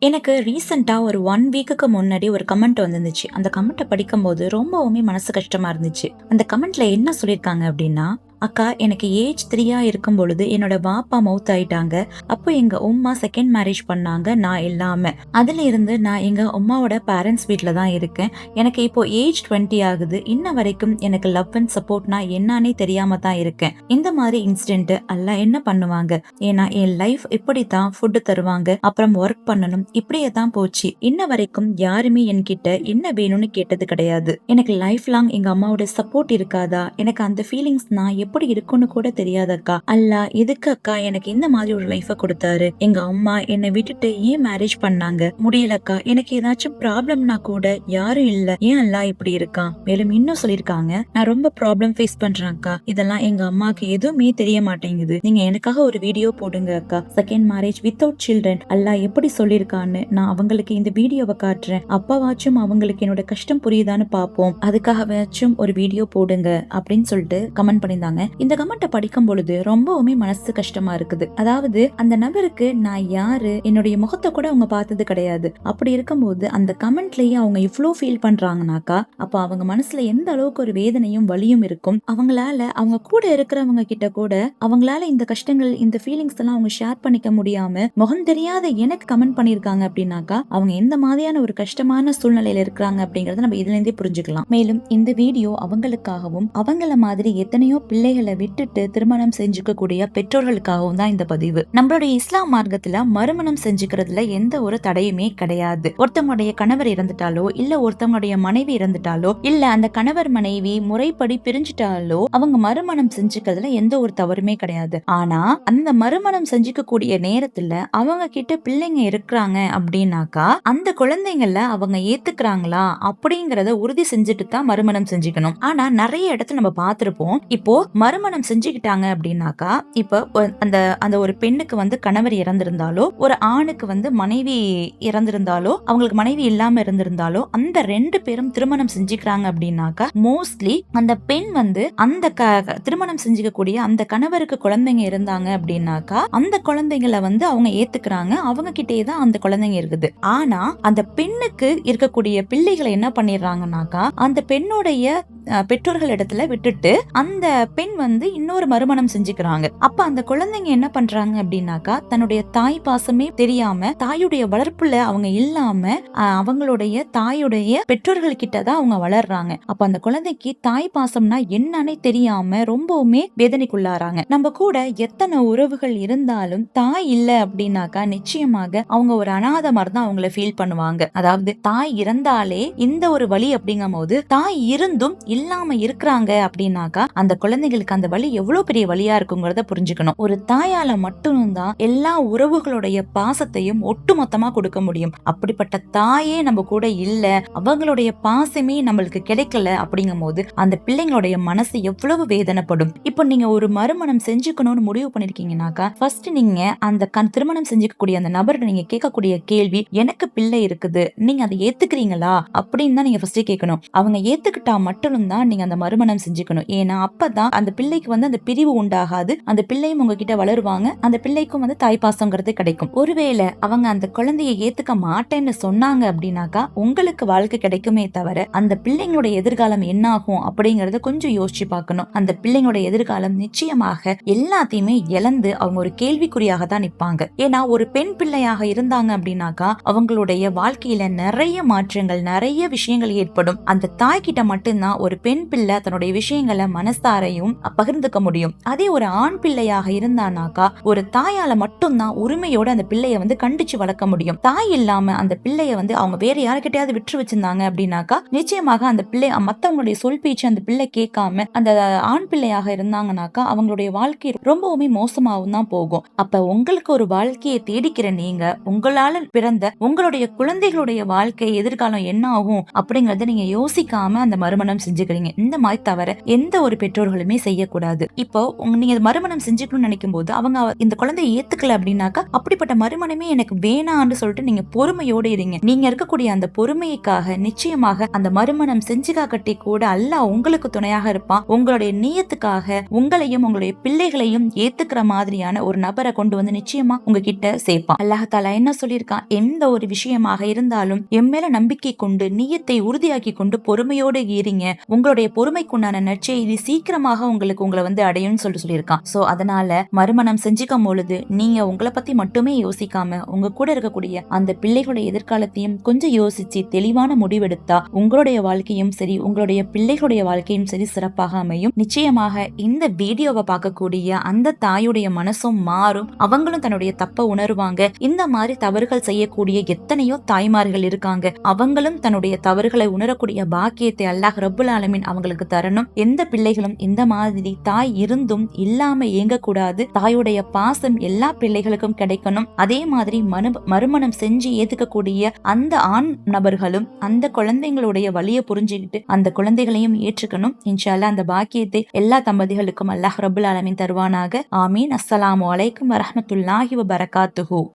எனக்கு ரீசெண்டாக ஒரு ஒன் வீக்குக்கு முன்னாடி ஒரு கமெண்ட் வந்துருந்துச்சு. அந்த கமெண்ட்டை படிக்கும்போது ரொம்பவுமே மனசு கஷ்டமாக இருந்துச்சு. அந்த கமெண்ட்ல என்ன சொல்லியிருக்காங்க அப்படின்னா அக்கா எனக்கு ஏஜ் த்ரீயா இருக்கும் பொழுது என்னோட பாப்பா மவுத் ஆயிட்டாங்க. அப்போ எங்க உம்மா செகண்ட் மேரேஜ் பண்ணாங்க நான் இல்லாம. அதுல இருந்து நான் எங்க உம்மாவோட பேரண்ட்ஸ் வீட்டில் தான் இருக்கேன். எனக்கு இப்போ ஏஜ் டுவெண்ட்டி ஆகுது. இன்ன வரைக்கும் எனக்கு லவ் அண்ட் சப்போர்ட்னா என்னன்னே தெரியாம தான் இருக்கேன். இந்த மாதிரி இன்சிடென்ட் எல்லாம் என்ன பண்ணுவாங்க? ஏன்னா என் லைஃப் இப்படி தான் ஃபுட்டு தருவாங்க அப்புறம் ஒர்க் பண்ணணும் இப்படியே தான் போச்சு. இன்ன வரைக்கும் யாருமே என்கிட்ட என்ன வேணும்னு கேட்டது கிடையாது. எனக்கு லைஃப் லாங் எங்க அம்மாவோட சப்போர்ட் இருக்காதா? எனக்கு அந்த ஃபீலிங்ஸ் நான் எப்படி இருக்கும்னு கூட தெரியாதக்கா. அல்லா எதுக்கு அக்கா எனக்கு இந்த மாதிரி ஒரு லைஃப கொடுத்தாரு? எங்க அம்மா என்னை விட்டுட்டு ஏன் மேரேஜ் பண்ணாங்க? முடியலக்கா. எனக்கு ஏதாச்சும் ப்ராப்ளம்னா கூட யாரும் இல்ல. ஏன் அல்லா இப்படி இருக்கான் மேலும் இன்னும் சொல்லிருக்காங்க நான் ரொம்ப ப்ராப்ளம் ஃபேஸ் பண்றேன் அக்கா. இதெல்லாம் எங்க அம்மாக்கு எதுவுமே தெரிய மாட்டேங்குது. நீங்க எனக்காக ஒரு வீடியோ போடுங்க அக்கா. Second marriage without children Allah எப்படி சொல்லிருக்கான்னு நான் அவங்களுக்கு இந்த வீடியோவை காட்டுறேன். அப்பாவாச்சும் அவங்களுக்கு என்னோட கஷ்டம் புரியுதான்னு பார்ப்போம். அதுக்காகவாச்சும் ஒரு வீடியோ போடுங்க அப்படின்னு சொல்லிட்டு கமெண்ட் பண்ணியிருந்தாங்க. இந்த கமெண்ட்டை படிக்கும் பொழுது ரொம்பவுமே மனசு கஷ்டமா இருக்குது. அதாவது அந்த நபருக்கு நான் யாரு என்னுடைய முகத்தை கூட அவங்க பார்த்தது கிடையாது. அப்படி இருக்கும்போது அந்த கமெண்ட்லயே அவங்க இவ்ளோ ஃபீல் பண்றாங்கனாக்கா அப்ப அவங்க மனசுல எந்த அளவுக்கு ஒரு வேதனையும் வலியும் இருக்கும் அவங்களால அவங்க கூட இருக்கிறவங்க கிட்ட கூட அவங்களால இந்த கஷ்டங்கள் இந்த ஃபீலிங்ஸ் எல்லாம் அவங்க ஷேர் பண்ணிக்க முடியாம முகம் தெரியாத எனக்கு கமெண்ட் பண்ணிருக்காங்க அப்படின்னாக்கா அவங்க எந்த மாதிரியான ஒரு கஷ்டமான சூழ்நிலையில இருக்கிறாங்க அப்படிங்கறத நம்ம இதுல இருந்தே புரிஞ்சுக்கலாம். மேலும் இந்த வீடியோ அவங்களுக்காகவும் அவங்கள மாதிரி எத்தனையோ பிள்ளை பிள்ளைகளை விட்டுட்டு திருமணம் செஞ்சுக்க கூடிய பெற்றோர்களுக்காகவும் தான் இந்த பதிவு. நம்மளுடைய இஸ்லாம் மார்க்கத்துல மறுமணம் செஞ்சுக்கிறதுல எந்த ஒரு தடையுமே கிடையாது. ஒருத்தவங்களுடைய கணவர் இறந்துட்டாலோ இல்ல ஒருத்தவங்களுடைய மனைவி இறந்துட்டாலோ இல்ல அந்த கணவர் மனைவி முறைப்படி பிரிஞ்சுட்டாலோ அவங்க மறுமணம் செஞ்சுக்கிறதுல எந்த ஒரு தவறுமே கிடையாது. ஆனா அந்த மறுமணம் செஞ்சுக்க கூடிய நேரத்துல அவங்க கிட்ட பிள்ளைங்க இருக்கிறாங்க அப்படின்னாக்கா அந்த குழந்தைங்கள அவங்க ஏத்துக்கிறாங்களா அப்படிங்கறத உறுதி செஞ்சுட்டு தான் மறுமணம் செஞ்சுக்கணும். ஆனா நிறைய இடத்துல நம்ம பார்த்திருப்போம். இப்போ மறுமணம் செஞ்சுக்கிட்டாங்க அப்படின்னாக்கா இப்போ அந்த அந்த ஒரு பெண்ணுக்கு வந்து கணவர் இறந்திருந்தாலோ ஒரு ஆணுக்கு வந்து மனைவி இறந்திருந்தாலோ அவங்களுக்கு மனைவி இல்லாம இருந்திருந்தாலோ அந்த ரெண்டு பேரும் திருமணம் செஞ்சுக்கிறாங்க அப்படின்னாக்கா மோஸ்ட்லி அந்த பெண் வந்து அந்த க- திருமணம் செஞ்சுக்கக்கூடிய அந்த கணவருக்கு குழந்தைங்க இருந்தாங்க அப்படின்னாக்கா அந்த குழந்தைங்களை வந்து அவங்க ஏத்துக்கிறாங்க. அவங்க கிட்டே தான் அந்த குழந்தைங்க இருக்குது. ஆனா அந்த பெண்ணுக்கு இருக்கக்கூடிய பிள்ளைகளை என்ன பண்ணிடுறாங்கன்னாக்கா அந்த பெண்ணுடைய பெற்றோர்கள் இடத்துல விட்டுட்டு அந்த பெண் வந்து இன்னொரு மறுமணம் செஞ்சுக்கிறாங்க. அப்ப அந்த குழந்தைங்க என்ன பண்றாங்க அப்படின்னாக்கா தன்னுடைய தாய் பாசமே தெரியாம தாயுடைய வளர்ப்புல அவங்க இல்லாம அவங்களுடைய தாயுடைய பெற்றோர்கள் கிட்ட தான் அவங்க வளர்றாங்க. அப்ப அந்த குழந்தைக்கு தாய் பாசம்னா என்னன்னே தெரியாம ரொம்பவுமே வேதனைக்குள்ளாராங்க. நம்ம கூட எத்தனை உறவுகள் இருந்தாலும் தாய் இல்ல அப்படின்னாக்கா நிச்சயமாக அவங்க ஒரு அனாதை மாதிரி தான் அவங்கள ஃபீல் பண்ணுவாங்க. அதாவது தாய் இறந்தாலே இந்த ஒரு வழி அப்படிங்கும் போது தாய் இருந்தும் இல்லாம இருக்கிறாங்க அப்படின்னாக்கா அந்த குழந்தைகள் குழந்தைகளுக்கு அந்த வழி எவ்வளவு பெரிய வழியா இருக்குங்கிறத புரிஞ்சுக்கணும். ஒரு தாயால மட்டும்தான் எல்லா உறவுகளுடைய பாசத்தையும் ஒட்டுமொத்தமா கொடுக்க முடியும். அப்படிப்பட்ட தாயே நம்ம கூட இல்ல அவங்களுடைய பாசமே நம்மளுக்கு கிடைக்கல அப்படிங்கும் போது அந்த பிள்ளைங்களுடைய மனசு எவ்வளவு வேதனைப்படும். இப்போ நீங்க ஒரு மறுமணம் செஞ்சுக்கணும்னு முடிவு பண்ணிருக்கீங்கன்னாக்கா ஃபர்ஸ்ட் நீங்க அந்த கண் திருமணம் செஞ்சுக்கக்கூடிய அந்த நபர்கிட்ட நீங்க கேட்கக்கூடிய கேள்வி எனக்கு பிள்ளை இருக்குது நீங்க அதை ஏத்துக்கிறீங்களா? அப்படின்னு தான் நீங்க ஃபர்ஸ்ட் கேட்கணும். அவங்க ஏத்துக்கிட்டா மட்டும்தான் நீங்க அந்த மறுமணம் செஞ்சுக்கணும். ஏன்னா அப்பதான் அந்த பிள்ளைக்கு வந்து அந்த பிரிவு உண்டாகாது. அந்த பிள்ளையும் உங்ககிட்ட வளருவாங்க. அந்த பிள்ளைக்கும் வந்து தாய்ப்பாசங்கிறது கிடைக்கும். ஒருவேளை அவங்க அந்த குழந்தையை ஏத்துக்க மாட்டேன்னு சொன்னாங்க அப்படின்னாக்கா உங்களுக்கு வாழ்க்கை கிடைக்குமே தவிர அந்த பிள்ளைங்களுடைய எதிர்காலம் என்ன ஆகும் அப்படிங்கறத கொஞ்சம் யோசிச்சு பார்க்கணும். அந்த பிள்ளைங்களுடைய எதிர்காலம் நிச்சயமாக எல்லாத்தையுமே இழந்து அவங்க ஒரு கேள்விக்குறியாக தான் நிப்பாங்க. ஏன்னா ஒரு பெண் பிள்ளையாக இருந்தாங்க அப்படின்னாக்கா அவங்களுடைய வாழ்க்கையில நிறைய மாற்றங்கள் நிறைய விஷயங்கள் ஏற்படும். அந்த தாய் கிட்ட மட்டும்தான் ஒரு பெண் பிள்ளை தன்னுடைய விஷயங்களை மனசாரையும் பகிர்ந்துக்க முடியும். அதே ஒரு ஆண் பிள்ளையாக இருந்தானாக்கா ஒரு தாயால மட்டும்தான் உரிமையோட அந்த பிள்ளைய வந்து கண்டிச்சு வளர்க்க முடியும். தாய் இல்லாம அந்த பிள்ளைய வந்து அவங்க வேற யாருக்கிட்டயாவது விற்று வச்சிருந்தாங்க அப்படின்னாக்கா நிச்சயமாக அந்த பிள்ளை மத்தவங்களுடைய சொல் பேச்சு அந்த பிள்ளை கேட்காம அந்த ஆண் பிள்ளையாக இருந்தாங்கனாக்கா அவங்களுடைய வாழ்க்கை ரொம்பவுமே மோசமாகவும் தான் போகும். அப்ப உங்களுக்கு ஒரு வாழ்க்கையை தேடிக்கிற நீங்க உங்களால பிறந்த உங்களுடைய குழந்தைகளுடைய வாழ்க்கை எதிர்காலம் என்ன ஆகும் அப்படிங்கறத நீங்க யோசிக்காம அந்த மறுமணம் செஞ்சுக்கிறீங்க. இந்த மாதிரி தவிர எந்த ஒரு பெற்றோர்களுமே செய்யக்கூடாது. இப்போ உங்க நீங்க மறுமணம் செஞ்சுக்கணும்னு நினைக்கும் போது அவங்க இந்த குழந்தைய ஏத்துக்கல அப்படின்னாக்கா அப்படிப்பட்ட மறுமணமே எனக்கு வேணான்னு சொல்லிட்டு நீங்க பொறுமையோட இருங்க. நீங்க இருக்கக்கூடிய அந்த பொறுமைக்காக நிச்சயமாக அந்த மறுமணம் செஞ்சுக்கா கட்டி கூட அல்லாஹ் உங்களுக்கு துணையாக இருப்பான். உங்களுடைய நீயத்துக்காக உங்களையும் உங்களுடைய பிள்ளைகளையும் ஏத்துக்கிற மாதிரியான ஒரு நபரை கொண்டு வந்து நிச்சயமா உங்ககிட்ட சேர்ப்பான். அல்லாஹாலா என்ன சொல்லியிருக்கான்? எந்த ஒரு விஷயமாக இருந்தாலும் என் மேல நம்பிக்கை கொண்டு நீயத்தை உறுதியாக்கி கொண்டு பொறுமையோடு இருங்க. உங்களுடைய பொறுமைக்குண்டான நற்செய்தி சீக்கிரமாக உங்களுக்கு உங்களை வந்து அடையும்னு சொல்லிட்டு சொல்லியிருக்கான். ஸோ அதனால மறுமணம் செஞ்சுக்கும் பொழுது நீங்க உங்களை பத்தி மட்டுமே யோசிக்காம உங்க கூட இருக்கக்கூடிய அந்த பிள்ளைகளுடைய எதிர்காலத்தையும் கொஞ்சம் யோசிச்சு தெளிவான முடிவெடுத்தா உங்களுடைய வாழ்க்கையும் சரி உங்களுடைய பிள்ளைகளுடைய வாழ்க்கையும் சரி சிறப்பாக அமையும். நிச்சயமாக இந்த வீடியோவை பார்க்கக்கூடிய அந்த தாயுடைய மனசும் மாறும். அவங்களும் தன்னுடைய தப்ப உணருவாங்க. இந்த மாதிரி தவறுகள் செய்யக்கூடிய எத்தனையோ தாய்மார்கள் இருக்காங்க. அவங்களும் தன்னுடைய தவறுகளை உணரக்கூடிய பாக்கியத்தை அல்லாஹ் ரபுல் ஆலமின் அவங்களுக்கு தரணும். எந்த பிள்ளைகளும் இந்த மாதிரி தாய் இருந்தும் இல்லாம இயங்கக்கூடாது தாயுடைய பாசம் எல்லா பிள்ளைகளுக்கும் கிடைக்கணும். அதே மாதிரி மனு மறுமணம் செஞ்சு ஏத்துக்கக்கூடிய அந்த ஆண் நபர்களும் அந்த குழந்தைங்களுடைய வழியை புரிஞ்சுக்கிட்டு அந்த குழந்தைகளையும் ஏற்றுக்கணும். இன்ஷால்லா அந்த பாக்கியத்தை எல்லா தம்பதிகளுக்கும் அல்லாஹ் ரபுல் ஆலமீன் தருவானாக. ஆமீன். அஸ்ஸலாமு அலைக்கும் வரமத்துல்லாஹி வபரகாத்துஹு.